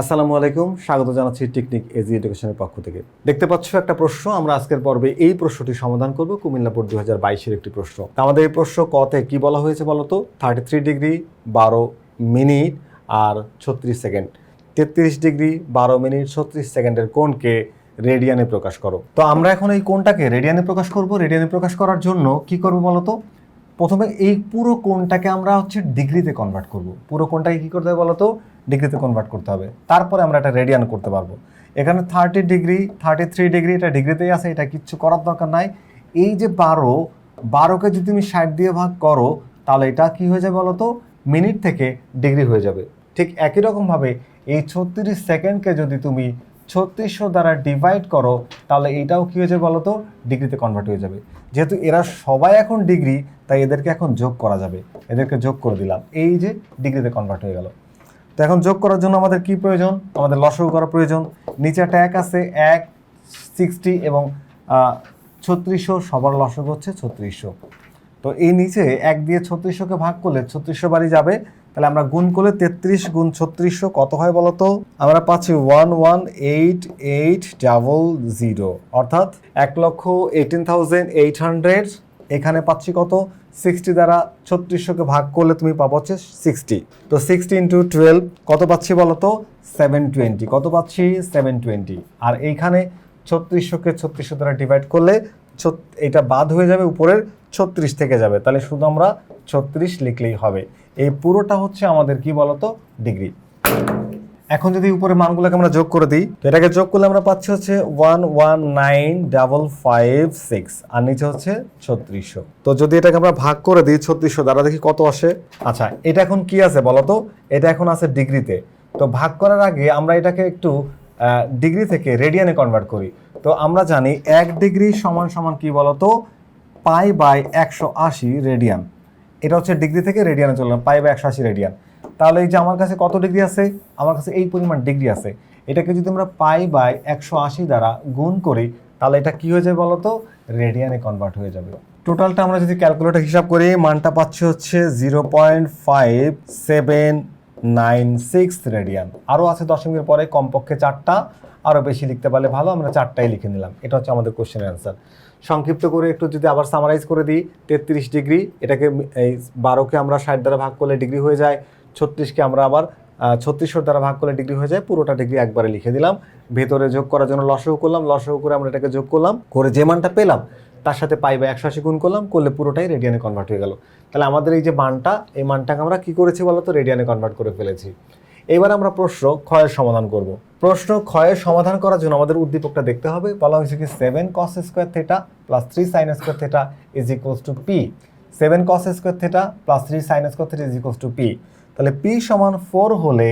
আসসালামু আলাইকুম। স্বাগত জানাচ্ছি টেকনিক এজি এডুকেশনের পক্ষ থেকে। দেখতে পাচ্ছ একটা প্রশ্ন, আমরা আজকের পর্বে এই প্রশ্নটি সমাধান করব কুমিল্লা বোর্ড দু হাজার বাইশের একটি প্রশ্ন। আমাদের এই প্রশ্ন কতে কি বলা হয়েছে বলতো? থার্টি থ্রি ডিগ্রি বারো মিনিট আর ছত্রিশ সেকেন্ড তেত্রিশ ডিগ্রি বারো মিনিট ছত্রিশ সেকেন্ডের কোণকে রেডিয়ানে প্রকাশ করো। তো আমরা এখন এই কোণটাকে রেডিয়ানে প্রকাশ করব। রেডিয়ানে প্রকাশ করার জন্য কি করব বলতো? প্রথমে এই পুরো কোণটাকে আমরা হচ্ছে ডিগ্রিতে কনভার্ট করব। পুরো কোণটাকে কী করতে হবে বলতো? ডিগ্রিতে কনভার্ট করতে হবে। তারপরে আমরা এটা রেডিয়ান করতে পারব। এখানে thirty degree thirty three degree এটা ডিগ্রিতেই আছে, এটা কিচ্ছু করার দরকার নাই। এই যে বারো, বারোকে যদি তুমি ষাট দিয়ে ভাগ করো, তাহলে এটা কি হয়ে যাবে বলতো? মিনিট থেকে ডিগ্রি হয়ে যাবে। ঠিক একই রকমভাবে এই ছত্রিশ সেকেন্ডকে যদি তুমি ছত্রিশশো দ্বারা ডিভাইড করো, তাহলে এইটাও কী হয়ে যাবে বলো তো ডিগ্রিতে কনভার্ট হয়ে যাবে। যেহেতু এরা সবাই এখন ডিগ্রি, তাই এদেরকে এখন যোগ করা যাবে। এদেরকে যোগ করে দিলাম। এই যে ডিগ্রিতে কনভার্ট হয়ে গেল। তো এখন যোগ করার জন্য আমাদের কি প্রয়োজন? আমাদের লসগু করা প্রয়োজন। নিচে একটা এক আছে, এক সিক্সটি এবং ছত্রিশশো। সবার লসগু হচ্ছে ছত্রিশশো। তো এই নিচে এক দিয়ে ছত্রিশশোকে ভাগ করলে ছত্রিশশো বাড়ি যাবে। তাহলে আমরা গুণ করলে তেত্রিশ গুণ ছত্রিশশো কত হয় বলতো আমরা পাচ্ছি one one eight eight double zero অর্থাৎ এক লক্ষ এইটিন থাউজেন্ড এইট হান্ড্রেড এখানে পাচ্ছি কত? সিক্সটি দ্বারা ছত্রিশশোকে ভাগ করলে তুমি পাবো হচ্ছে সিক্সটি তো সিক্সটি ইন্টু টুয়েলভ কত পাচ্ছি বলো তো সেভেন টোয়েন্টি কত পাচ্ছি? সেভেন টোয়েন্টি আর এইখানে ছত্রিশশোকে ছত্রিশশো দ্বারা ডিভাইড করলে এটা বাদ হয়ে যাবে, উপরের ছত্রিশ থেকে যাবে। তাহলে শুধু আমরা ছত্রিশ লিখলেই হবে। এই পুরোটা হচ্ছে আমাদের কি বলতো? ডিগ্রি এখন যদি উপরে মানগুলোকে আমরা যোগ করে দিই, তো এটাকে যোগ করলে আমরা পাচ্ছি হচ্ছে one one nine double five six, আর নিচে হচ্ছে ছত্রিশশো। তো যদি এটাকে আমরা ভাগ করে দিই ছত্রিশশো, দ্বারা দেখি কত আসে? আচ্ছা এটা এখন কি আছে বলতো এটা এখন আছে ডিগ্রিতে। তো ভাগ করার আগে আমরা এটাকে একটু ডিগ্রি থেকে রেডিয়ানে কনভার্ট করি। তো আমরা জানি এক ডিগ্রি সমান সমান কি বলতো পাই বাই একশো আশি রেডিয়ান। এটা হচ্ছে ডিগ্রি থেকে রেডিয়ানে চললাম পাই বাই একশো আশি রেডিয়ান। তাহলে এই যে আমার কাছে কত ডিগ্রি আছে? আমার কাছে এই পরিমাণ ডিগ্রি আছে। এটাকে যদি আমরা পাই বাই একশো আশি দ্বারা গুণ করি, তাহলে এটা কি হয়ে যাবে বলতো? রেডিয়ানে কনভার্ট হয়ে যাবে। টোটালটা আমরা যদি ক্যালকুলেটর হিসাব করি, মানটা পাচ্ছি হচ্ছে zero point five seven nine six radian আরও আছে দশমিকের পরে, কমপক্ষে চারটা। আরও বেশি লিখতে পারলে ভালো, আমরা চারটাই লিখে নিলাম। এটা হচ্ছে আমাদের কোশ্চেনের অ্যান্সার সংক্ষিপ্ত করে একটু যদি আবার সামারাইজ করে দিই, তেত্রিশ ডিগ্রি, এটাকে এই বারোকে আমরা ষাট দ্বারা ভাগ করলে ডিগ্রি হয়ে যায়। ছত্রিশকে আমরা আবার ছত্রিশশোর দ্বারা ভাগ করলে ডিগ্রি হয়ে যায়। পুরোটা ডিগ্রি একবারে লিখে দিলাম। ভেতরে যোগ করার জন্য লসও করলাম। লসও করে আমরা এটাকে যোগ করলাম। করে যে মানটা পেলাম, তার সাথে পাই বা একশো আশি গুণ করলাম, করলে পুরোটাই রেডিয়ানে কনভার্ট হয়ে গেল। তাহলে আমাদের এই যে মানটা, এই মানটাকে আমরা কি করেছি বলতো? রেডিয়ানে কনভার্ট করে ফেলেছি। এবার আমরা প্রশ্ন ক্ষয়ের সমাধান করব। প্রশ্ন ক্ষয়ের সমাধান করার জন্য আমাদের উদ্দীপকটা দেখতে হবে। বলা হয়েছে কি seven cos square theta plus three sine square theta is equals to P seven cos square theta plus three sine square theta is to P তাহলে পি সমান ফোর হলে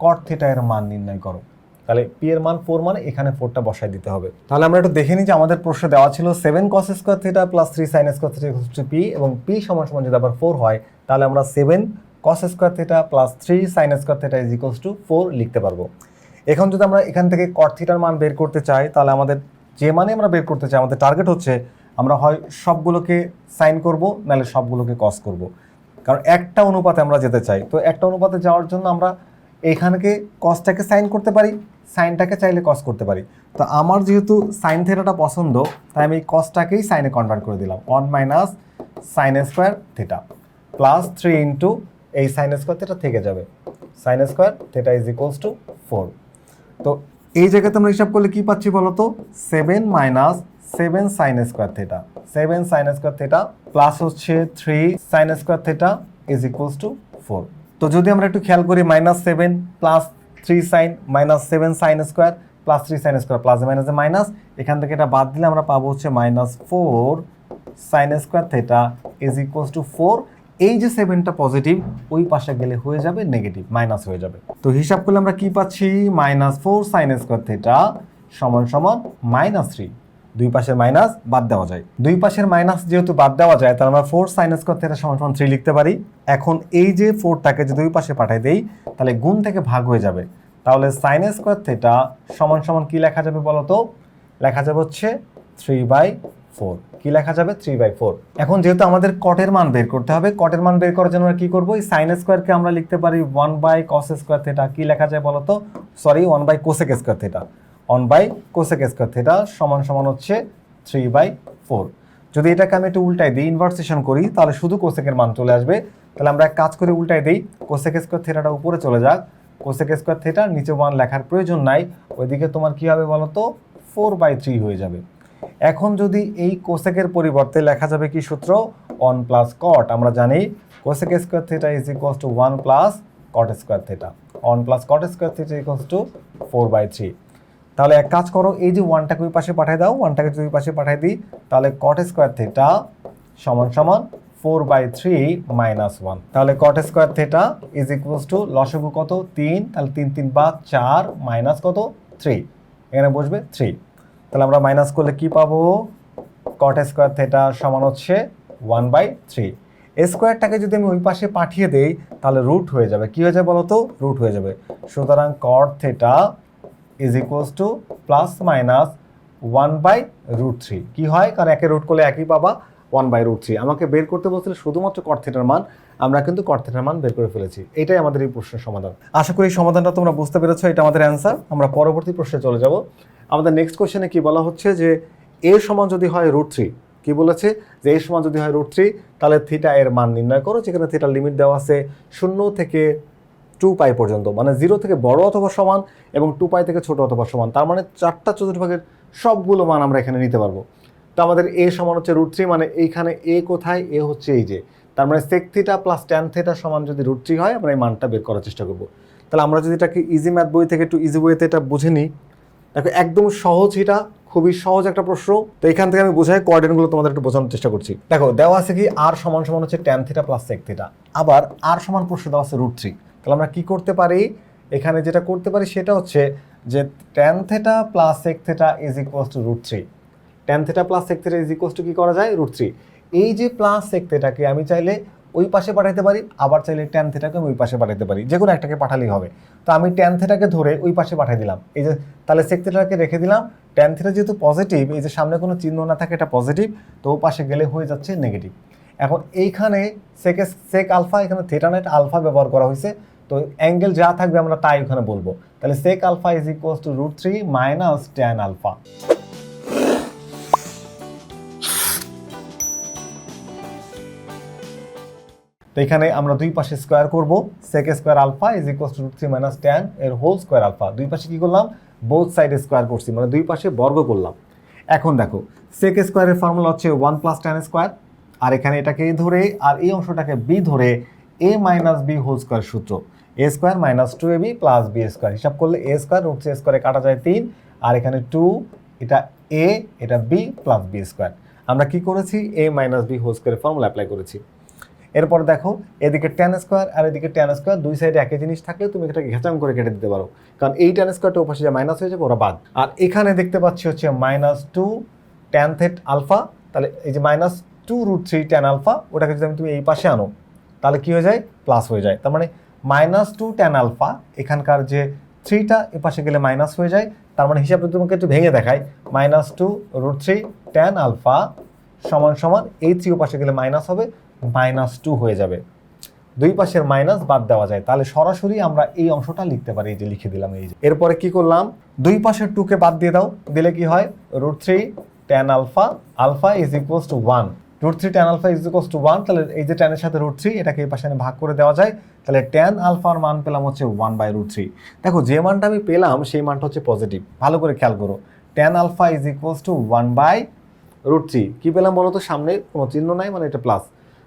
কট থেটা এর মান নির্ণয় করো। তাহলে পি এর মান ফোর মানে এখানে ফোরটা বসাই দিতে হবে। তাহলে আমরা একটু দেখে নিই যে আমাদের প্রশ্নে দেওয়া ছিল seven cos square theta plus three sine square theta to P এবং পি সমান সমান যদি আবার ফোর হয়, তাহলে আমরা seven cos square theta plus three sine square theta is equals to four লিখতে পারব। এখন যদি আমরা এখান থেকে কট থিটার মান বের করতে চাই, তাহলে আমাদের যে মানে আমরা বের করতে চাই, আমাদের টার্গেট হচ্ছে আমরা হয় সবগুলোকে সাইন করব, নাহলে সবগুলোকে কস করব। কারণ একটা অনুপাতে আমরা যেতে চাই। তো একটা অনুপাতে যাওয়ার জন্য আমরা এইখানকে কসটাকে সাইন করতে পারি, সাইনটাকে চাইলে কস করতে পারি। তো আমার যেহেতু সাইন থেটাটা পছন্দ, তাই আমি এই কসটাকেই সাইনে কনভার্ট করে দিলাম। One minus sine square theta plus three into এই সাইন স্কোয়ার থেটা থেকে যাবে। Sine square theta is equals to four তো এই জায়গাতে আমরা হিসাব করলে কি পাচ্ছি বলতো? Seven minus seven sine square theta seven sine square theta plus হচ্ছে three sine square theta is equals to four তো যদি আমরা একটু খেয়াল করি minus seven plus three sine minus seven sine square plus three sine square plus মাইনাসে minus এখান থেকে এটা বাদ দিলে আমরা পাবো হচ্ছে minus four sine square theta is equals to four এই যে সেভেনটা পজিটিভ ওই পাশে গেলে হয়ে যাবে নেগেটিভ মাইনাস হয়ে যাবে। তো হিসাব করলে আমরা কি পাচ্ছি? Minus four sine square theta সমান সমান মাইনাস থ্রি দুই পাশের মাইনাস বাদ দেওয়া যায়। দুই পাশের মাইনাস যেহেতু বাদ দেওয়া যায়, তাহলে আমরা ফোর সাইন স্কোয়ার থেটা সমান সমান থ্রি লিখতে পারি। এখন এই যে ফোরটাকে যদি দুই পাশে পাঠাই দেই, তাহলে গুণ থেকে ভাগ হয়ে যাবে। তাহলে সাইন স্কোয়ার থেটা সমান সমান কি লেখা যাবে বলো তো লেখা যাবে হচ্ছে থ্রি বাই ফোর কি লেখা যাবে? থ্রি বাই ফোর এখন যেহেতু আমাদের কটের মান বের করতে হবে কটের মান বের করার জন্য আমরা কি করব? এই সাইন স্কোয়ারকে আমরা লিখতে পারি one by cos square theta কি লেখা যায় বলতো? Sorry one by cosec square theta one by cosec square theta সমান সমান হচ্ছে থ্রি বাই ফোর যদি এটাকে আমি একটু উল্টাই দিই ইনভার্সেশন করি, তাহলে শুধু কোসেকের মান চলে আসবে। তাহলে আমরা এক কাজ করে উল্টাই দিই কোসেক স্কোয়ার থেটাটা উপরে চলে যাক। কোসেক স্কোয়ার থেটা নিচে ওয়ান লেখার প্রয়োজন নাই, ওইদিকে তোমার কী হবে বলো তো ফোর বাই থ্রি হয়ে যাবে। এখন যদি এই কোসেকের পরিবর্তে লেখা যাবে কি সূত্র? ওয়ান প্লাস কট আমরা জানি cosec square theta is equals to one plus cot square theta one plus cot square theta equals to four by three তাহলে এক কাজ করো, এই যে ওয়ানটাকে ওই পাশে পাঠিয়ে দাও ওয়ানটাকে যদি পাশে পাঠিয়ে দিই, তাহলে কট স্কোয়ার থেটা সমান সমান four by three minus one তাহলে cot square theta is equals to লসগু কত? তিন, তাহলে তিন তিন বা চার মাইনাস কত? থ্রি এখানে বসবে থ্রি তাহলে আমরা মাইনাস করলে কি পাবো? কট স্কোয়ার থেটা সমান হচ্ছে ওয়ান বাই থ্রি স্কোয়ারটাকে যদি আমি ওই পাশে পাঠিয়ে দেই, তাহলে রুট হয়ে যাবে। কি হয়ে যাবে বলো তো রুট হয়ে যাবে। সুতরাং cot theta is equals to plus minus one by root three কী হয়? কারণ একে রুট করলে একই পাবা ওয়ান বাই রুট থ্রি আমাকে বের করতে বলছিল শুধুমাত্র কট থেটার মান, আমরা কিন্তু কট থেটার মান বের করে ফেলেছি। এটাই আমাদের এই প্রশ্নের সমাধান। আশা করি এই সমাধানটা তোমরা বুঝতে পেরেছ, এটা আমাদের অ্যান্সার আমরা পরবর্তী প্রশ্নে চলে যাব। আমাদের নেক্সট কোশ্চেনে কি বলা হচ্ছে যে এ সমান যদি হয় রুট থ্রি কি বলেছে? যে এ সমান যদি হয় রুট থ্রি তাহলে থিটা এর মান নির্ণয় করো, যেখানে থিটার লিমিট দেওয়া আছে শূন্য থেকে টু পাই পর্যন্ত মানে জিরো থেকে বড় অথবা সমান এবং টু পাই থেকে ছোট অথবা সমান, তার মানে চারটা চতুর্ভাগের সবগুলো মান আমরা এখানে নিতে পারব। তো আমাদের এ সমান হচ্ছে রুট থ্রি মানে এইখানে এ কোথায় এ হচ্ছে এই যে। তার মানে sec theta plus tan theta সমান যদি রুট থ্রি হয়, আমরা এই মানটা বের করার চেষ্টা করব। তাহলে আমরা যদি এটাকে ইজি ম্যাথ বই থেকে একটু ইজি বইতে এটা বুঝে নিই, দেখো একদম সহজ এটা, খুবই সহজ একটা প্রশ্ন। তো এখান থেকে আমি বোঝাই কোঅর্ডিনেটগুলো তোমাদের একটু বোঝানোর চেষ্টা করছি। দেখো, দেওয়া আছে কি আর সমান সমান হচ্ছে tan theta plus sec theta আবার আর সমান প্রশ্ন দেওয়া আছে রুট থ্রি তাহলে আমরা কি করতে পারি? এখানে যেটা করতে পারি সেটা হচ্ছে যে tan theta plus sec theta is equals to root three tan theta plus sec theta is equals to কী করা যায়? রুট থ্রি এই যে প্লাস সেক থেটাকে আমি চাইলে ওই পাশে পাঠাতে পারি, আবার চাইলে ট্যান থেটাকে আমি ওই পাশে পাঠাতে পারি। যে কোনো একটাকে পাঠালেই হবে। তো আমি ট্যান থেটাকে ধরে ওই পাশে পাঠিয়ে দিলাম। এই যে তাহলে সেক থেটাকে রেখে দিলাম। ট্যান থেটা যেহেতু পজিটিভ এই যে সামনে কোনো চিহ্ন না থাকে এটা পজিটিভ তো ও পাশে গেলে হয়ে যাচ্ছে নেগেটিভ এখন এইখানে সেক সেক আলফা এখানে থেটা নেট আলফা ব্যবহার করা হয়েছে। তো অ্যাঙ্গেল যা থাকবে আমরা তাই ওখানে বলব। তাহলে sec alpha is equals to root three minus tan alpha তো এখানে আমরা দুই পাশে স্কোয়ার করব। Sec square alpha is equals to root three minus tan এর হোল স্কোয়ার আলফা দুই পাশে কি করলাম? বোথ সাইডে স্কোয়ার করছি মানে দুই পাশে বর্গ করলাম। এখন দেখো সেক স্কোয়ারের ফর্মুলা হচ্ছে ওয়ান প্লাস ট্যান স্কোয়ার আর এখানে এটাকে এ ধরে, আর এই অংশটাকে বি ধরে A minus B whole square সূত্র। A square minus two A B plus B square হিসাব করলে এ স্কোয়ার রুট থ্রি স্কোয়ারে কাটা যায় তিন, আর এখানে টু এটা এ এটা বি প্লাস বি স্কোয়ার আমরা কি করেছি? এ মাইনাস বি হোল স্কোয়ারের ফর্মুলা অ্যাপ্লাই করেছি। এরপর দেখো, এদিকে ট্যান স্কোয়ার আর এদিকে ট্যান স্কোয়ার দুই সাইডে একই জিনিস থাকলে তুমি এটাকে ঘেঁচাং করে কেটে দিতে পারো। কারণ এই ট্যান স্কোয়ারটা ওপাশে যে মাইনাস হয়ে যাবে, ওরা বাদ। আর এখানে দেখতে পাচ্ছি হচ্ছে minus two tan theta alpha তাহলে এই যে minus two root three tan alpha ওটাকে যদি আমি তুমি এই পাশে আনো, তাহলে কি হয়ে যায়? প্লাস হয়ে যায়। তার মানে মাইনাস টু ট্যান আলফা এখানকার যে থ্রিটা এ পাশে গেলে মাইনাস হয়ে যায়, তার মানে হিসাবে তোমাকে একটু ভেঙে দেখায় minus two root three tan alpha সমান সমান এই থ্রি পাশে গেলে মাইনাস হবে, মাইনাস টু হয়ে যাবে। দুই পাশের মাইনাস বাদ দেওয়া যায়। তাহলে সরাসরি আমরা এই অংশটা লিখতে পারি, এই যে লিখে দিলাম এই যে। এরপরে কি করলাম? দুই পাশের টুকে বাদ দিয়ে দাও। দিলে কি হয়? Root three tan alpha alpha is equals to one root three tan alpha is equals to one তাহলে এই যে ট্যানের সাথে রুট থ্রি এটাকে এই পাশে ভাগ করে দেওয়া যায়, তাহলে ট্যান আলফার মান পেলাম হচ্ছে ওয়ান বাই রুট থ্রি দেখো, যে মানটা আমি পেলাম, সেই মানটা হচ্ছে পজিটিভ ভালো করে খেয়াল করো। Tan alpha is equals to one by root three কী পেলাম বলো তো? সামনে কোনো চিহ্ন নাই মানে এটা প্লাস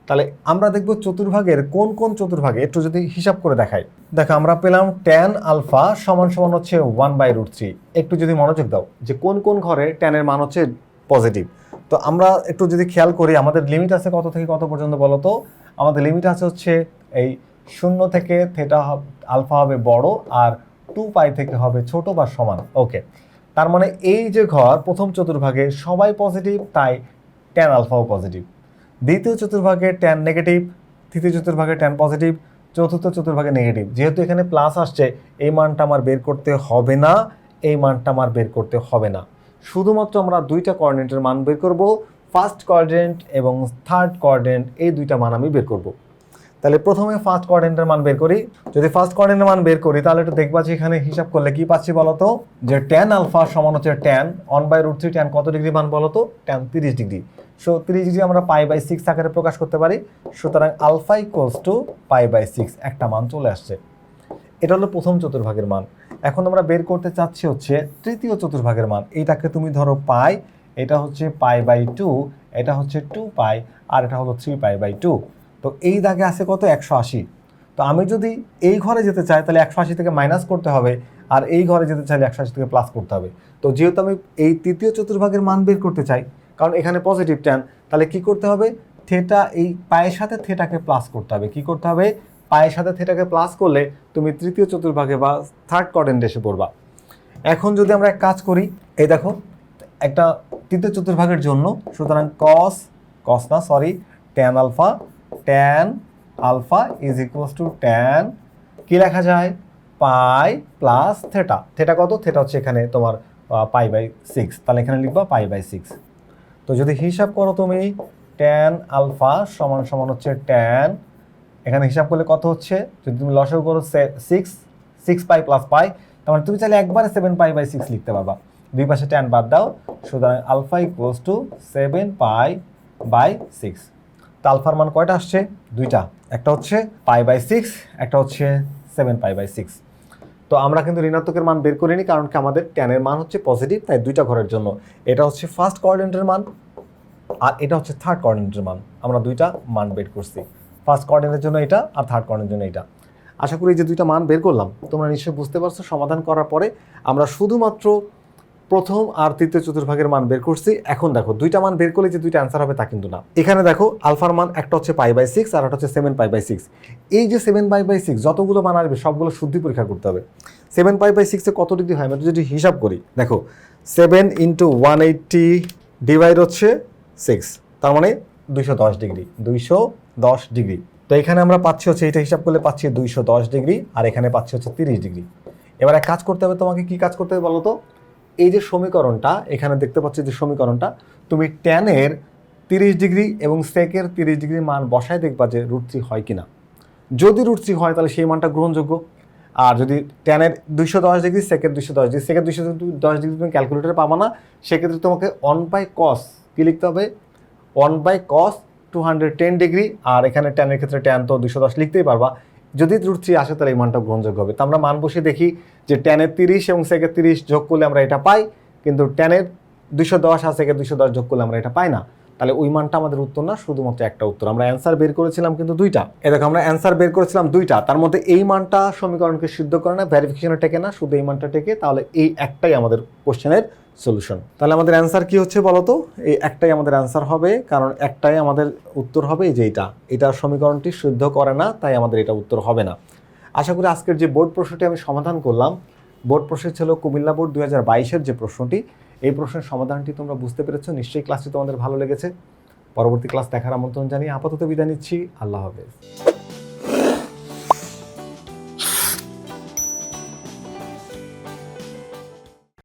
তাহলে আমরা দেখব চতুর্ভাগের কোন কোন চতুর্ভাগে, একটু যদি হিসাব করে দেখাই। দেখো, আমরা পেলাম ট্যান আলফা সমান সমান হচ্ছে ওয়ান বাই রুট থ্রি একটু যদি মনোযোগ দাও, যে কোন কোন ঘরে ট্যানের মান হচ্ছে পজিটিভ তো আমরা একটু যদি খেয়াল করি, আমাদের লিমিট আছে কত থেকে কত পর্যন্ত বলো তো? আমাদের লিমিট আছে হচ্ছে এই শূন্য থেকে থেটা আলফা হবে বড় আর টু পাই থেকে হবে ছোট বা সমান। ওকে তার মানে এই যে ঘর প্রথম চতুর্ভাগে সবাই পজিটিভ তাই ট্যান আলফাও পজিটিভ দ্বিতীয় চতুর্ভাগে ট্যান নেগেটিভ তৃতীয় চতুর্ভাগে ট্যান পজিটিভ চতুর্থ চতুর্ভাগে নেগেটিভ যেহেতু এখানে প্লাস আসছে, এই মানটা আমার বের করতে হবে না, এই মানটা আমার বের করতে হবে না। শুধুমাত্র আমরা দুইটা কোঅর্ডিনেটের মান বের করব ফার্স্ট কোয়াড্রেন্ট এবং থার্ড কোয়াড্রেন্ট এই দুইটা মান আমি বের করব। তাহলে প্রথমে ফার্স্ট কোয়াড্রেন্টের মান বের করি। যদি ফার্স্ট কোয়াড্রেন্টের মান বের করি, তাহলে একটু দেখবা যে এখানে হিসাব করলে কি পাচ্ছি বলতো? যে ট্যান আলফা সমান হচ্ছে tan one by root three tan কত ডিগ্রি মান বলতো? ট্যান তিরিশ ডিগ্রি সো তিরিশ ডিগ্রি আমরা পাই বাই সিক্স আকারে প্রকাশ করতে পারি। সুতরাং alpha equals to pi by six একটা মান চলে আসছে। এটা হলো প্রথম চতুর্ভাগের মান। এখন আমরা বের করতে চাচ্ছি হচ্ছে তৃতীয় চতুর্ভাগের মান। এইটাকে তুমি ধরো পাই, এটা হচ্ছে পাই বাই টু, এটা হচ্ছে টু পাই, আর এটা হলো থ্রি পাই বাই টু। তো এই দাগে আছে কত? একশো আশি। তো আমি যদি এই ঘরে যেতে চাই, তাহলে একশো আশি থেকে মাইনাস করতে হবে, আর এই ঘরে যেতে চাইলে একশো আশি থেকে প্লাস করতে হবে। তো যেহেতু আমি এই তৃতীয় চতুর্ভাগের মান বের করতে চাই, কারণ এখানে পজিটিভ ট্যান তাহলে কি করতে হবে? থেটা এই পায়ের সাথে থেটাকে প্লাস করতে হবে। কি করতে হবে? পায়ের সাথে থেটাকে প্লাস করলে তুমি তৃতীয় চতুর্ভাগে বা থার্ড কোয়াড্রেন্ট এসে পড়বা। এখন যদি আমরা এক কাজ করি, এই দেখো, একটা তৃতীয় চতুর্ভাগের জন্য সুতরাং কস কস না sorry tan alpha tan alpha is equals to tan কি লেখা যায়? পাই প্লাস থেটা থেটা কত? থেটা হচ্ছে এখানে তোমার পাই বাই সিক্স তাহলে এখানে লিখবা পাই বাই সিক্স তো যদি হিসাব করো তুমি ট্যান আলফা সমান সমান হচ্ছে ট্যান এখানে হিসাব করলে কত হচ্ছে? যদি তুমি লসও করো six six pi plus pi তার মানে তুমি চাইলে একবারে সেভেন পাই বাই সিক্স লিখতে পারবা। দুই পাশে ট্যান বাদ দাও, সুতরাং alpha equals to seven pi by six তো আলফার মান কয়টা আসছে? দুইটা। একটা হচ্ছে পাই বাই সিক্স একটা হচ্ছে সেভেন পাই বাই সিক্স তো আমরা কিন্তু ঋণাত্মকের মান বের করিনি, কারণ কি আমাদের ট্যানের মান হচ্ছে পজিটিভ তাই দুইটা ঘরের জন্য। এটা হচ্ছে ফার্স্ট কোয়ার্ডেন্টের মান, আর এটা হচ্ছে থার্ড কোয়ার্ডেন্টের মান। আমরা দুইটা মান বের করছি। ফার্স্ট কোয়ার্ডেন্টের জন্য এটা আর থার্ড কোয়ার্ডেন্টের জন্য এটা। আশা করি যে দুইটা মান বের করলাম, তোমরা নিশ্চয়ই বুঝতে পারছ, সমাধান করার পরে আমরা শুধুমাত্র প্রথম আর তৃতীয় চতুর্ভাগের মান বের করছি। এখন দেখো, দুইটা মান বের করলে যে দুইটা অ্যান্সার হবে তা কিন্তু না। এখানে দেখো, আলফার মান একটা হচ্ছে পাই বাই সিক্স আর একটা হচ্ছে সেভেন পাই বাই সিক্স এই যে সেভেন পাই বাই সিক্স যতগুলো মান আসবে, সবগুলো শুদ্ধি পরীক্ষা করতে হবে। সেভেন পাই বাই সিক্সে কত ডিগ্রি হয়? আমরা যদি হিসাব করি, দেখো seven into one eighty divide হচ্ছে সিক্স তার মানে দুইশো দশ ডিগ্রি দুইশো দশ ডিগ্রি। তো এখানে আমরা পাচ্ছি হচ্ছে, এটা হিসাব করলে পাচ্ছি দুইশো দশ ডিগ্রি, আর এখানে পাচ্ছি হচ্ছে তিরিশ ডিগ্রি। এবার এক কাজ করতে হবে, তোমাকে কি কাজ করতে হবে বলো তো? এই যে সমীকরণটা, এখানে দেখতে পাচ্ছি যে সমীকরণটা, তুমি ট্যানের তিরিশ ডিগ্রি এবং সেকের তিরিশ ডিগ্রি মান বসায় দেখবা যে রুট থ্রি হয় কি না যদি রুট থ্রি হয়, তাহলে সেই মানটা গ্রহণযোগ্য। আর যদি ট্যানের দুইশো দশ ডিগ্রি সেকের দুইশো দশ ডিগ্রি সেকের দুইশো দশ ডিগ্রি তুমি ক্যালকুলেটারে পাবা না, সেক্ষেত্রে তোমাকে অন বাই কস কী লিখতে হবে? One by cos two hundred ten degree আর এখানে ট্যানের ক্ষেত্রে ট্যান তো দুশো দশ লিখতেই পারবা। যদি রুট থ্রি আসে, তাহলে এই মানটা গ্রহণযোগ্য হবে। তো আমরা মান বসে দেখি যে ট্যানের তিরিশ এবং সেকের তিরিশ যোগ করলে আমরা এটা পাই, কিন্তু ট্যানের দুশো দশ আর সেকের দুশো দশ যোগ করলে আমরা এটা পাই না। তাহলে ওই মানটা আমাদের উত্তর না, শুধুমাত্র একটা উত্তর। আমরা অ্যান্সার বের করেছিলাম কিন্তু দুইটা। এ দেখো, আমরা অ্যান্সার বের করেছিলাম দুইটা। তার মধ্যে এই মানটা সমীকরণকে সিদ্ধ করে না ভ্যারিফিকেশনে টেকে না, শুধু এই মানটা টেকে, তাহলে এই একটাই আমাদের কোশ্চেনের সলিউশন তাহলে আমাদের অ্যান্সার কি হচ্ছে বলো তো? এই একটাই আমাদের অ্যান্সার হবে, কারণ একটাই আমাদের উত্তর হবে যে এইটা। এটা সমীকরণটি সিদ্ধ করে না, তাই আমাদের এটা উত্তর হবে না। আশা করি আজকের যে বোর্ড প্রশ্নটি আমি সমাধান করলাম। বোর্ড প্রশ্ন ছিল কুমিল্লা বোর্ড দু হাজার যে প্রশ্নটি এই প্রশ্নের সমাধানটি তোমরা বুঝতে পেরেছ, নিশ্চয়ই ক্লাসটি তোমাদের ভালো লেগেছে। পরবর্তী ক্লাস দেখার আমন্ত্রণ জানিয়ে আপাতত বিদায় নিচ্ছি। আল্লাহ হাফেজ।